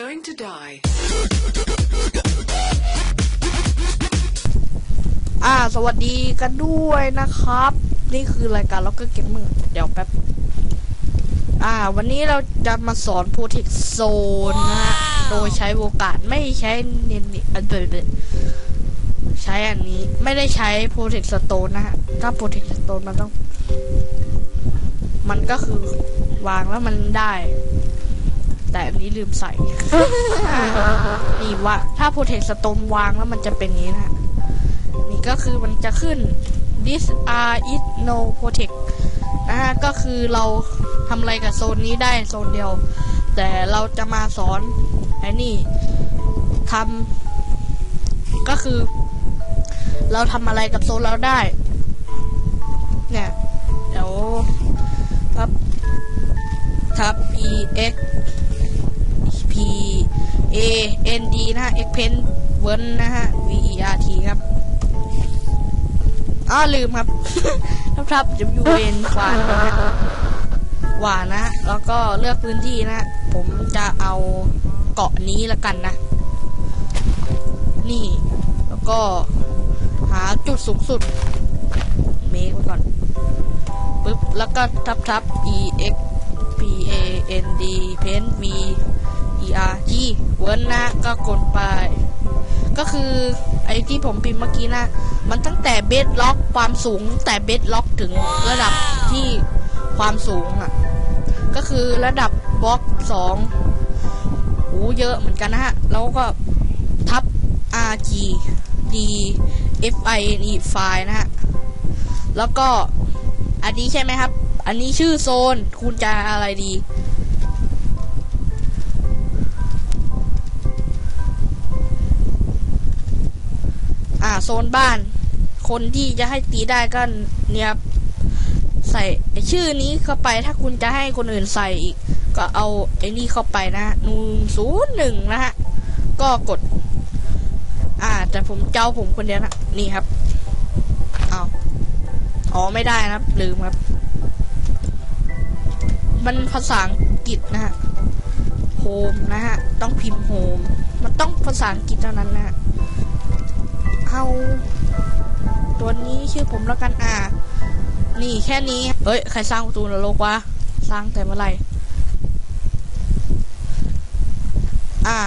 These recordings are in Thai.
going to die. อ่า สวัสดีกันด้วยนะครับ นี่คือรายการล็อกเกอร์เกมเมอร์เดี๋ยวแป๊บ อ่า วันนี้เราจะมาสอนโปรเทคโซนนะฮะ โดยใช้โอกาสไม่ใช้เนนนี่อันเดใช้อันนี้ไม่ได้ใช้โปรเทคสโตนนะฮะ ถ้าโปรเทคสโตนมันต้อง มันก็คือวางแล้วมันได้ แต่อันนี้ลืมใส่ นี่ว่าถ้าโปรเทคสโตนวางแล้วมันจะเป็นอย่างนี้นะฮะนี่ก็คือมันจะขึ้น this are it no protect นะฮะ ก็คือเราทำอะไรกับโซนนี้ได้โซนเดียว แต่เราจะมาสอนไอ้นี่ทำก็คือ เราทำอะไรกับโซนเราได้ เนี่ย เดี๋ยวทับทับ e x p a n d นะฮะ x pen เวิร์นนะฮะ v e r t ครับอ้อลืมครับ ทับทับ W N ขวานนะฮะหวานนะ แล้วก็เลือกพื้นที่นะ ผมจะเอาเกาะนี้ละกันนะ นี่ แล้วก็หาจุดสูงสุด เมคไว้ก่อนปึ๊บ แล้วก็ทับทับ E X P A N D เพน V R T เวิร์นนะก็กดไป ก็คือไอ้ที่ผมพิมพ์เมื่อกี้นะ มันตั้งแต่เบสล็อกความสูงแต่เบสล็อกถึงระดับที่ความสูงอะ ก็คือระดับบล็อกสองโอ้เยอะเหมือนกันนะฮะ แล้วก็ทับ R G D F I N E ไฟล์นะฮะ แล้วก็อันนี้ใช่ไหมครับ อันนี้ชื่อโซน คุณจะอะไรดี โซนบ้าน คนที่จะให้ตีได้ก็เนี่ยครับใส่ชื่อนี้เข้าไปถ้าคุณจะให้คนอื่นใส่อีก ก็เอาไอ้นี่เข้าไปนะฮะหนึ่งศูนย์หนึ่งนะฮะ ก็กด อ่า แต่ผมเจ้าผมคนเดียวนะ นี่ครับ เอาอ๋อไม่ได้นะครับ ลืมครับ มันภาษาอังกฤษนะฮะโฮมนะฮะ ต้องพิมพ์โฮม มันต้องภาษาอังกฤษเท่านั้นนะฮะ เอาตัวนี้ชื่อผมแล้วกันอ่า นี่แค่นี้เฮ้ย ใครสร้างประตูนรกวะ สร้างแต่เมื่อไหร่อ่า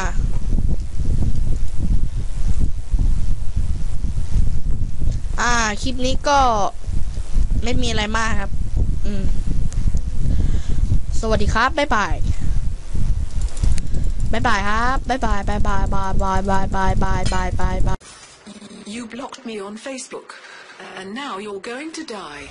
อ่า คลิปนี้ก็ไม่มีอะไรมากครับ อืม สวัสดีครับ บ๊ายบาย บ๊ายบายครับ บ๊ายบาย บ๊ายบาย บายบาย บายบาย บายบายบายบาย You blocked me on Facebook, and now you're going to die.